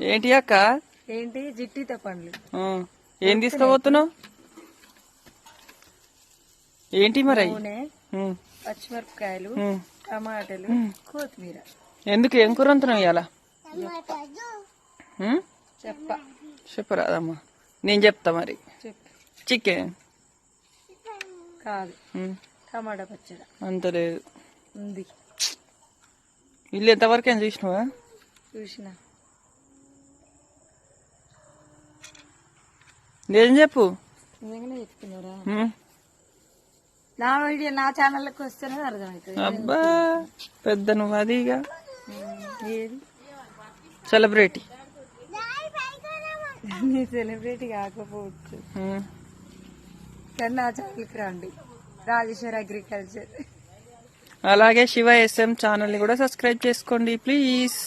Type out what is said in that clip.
ఏంటి అక్క? ఏంటి? జిట్టిత పండ్లు ఏం తీసుకుపోతున్నావు? ఏంటి మరి? పచ్చిమిరపకాయలు. టమాటాలు కొత్తిమీర. ఎందుకు? ఏం కూర వండుతున్నావు ఇవాళ? చెప్ప. చెప్పరాదమ్మా నేను చెప్తా మరి. చికెన్. కాదు. టమాటా పచ్చడి. అంత లేదు. ఉంది. ఇల్లు ఎంతవరకు ఏం చూసినావా? చూసిన. నిజం చెప్పు. నా వీడియో నా ఛానల్కి వస్తేనే అర్థమవుతుంది అబ్బా పెద్ద నువ్వు అది ఇక. ఉమ్, ఏది? సెలబ్రిటీ నీ సెలబ్రిటీ కాకపోవచ్చు. కానీ నా ఛానల్కి రండి. రాజేశ్వర్ అగ్రికల్చర్ అలాగే శివ ఎస్ఎం ఛానల్ని కూడా సబ్స్క్రైబ్ చేసుకోండి ప్లీజ్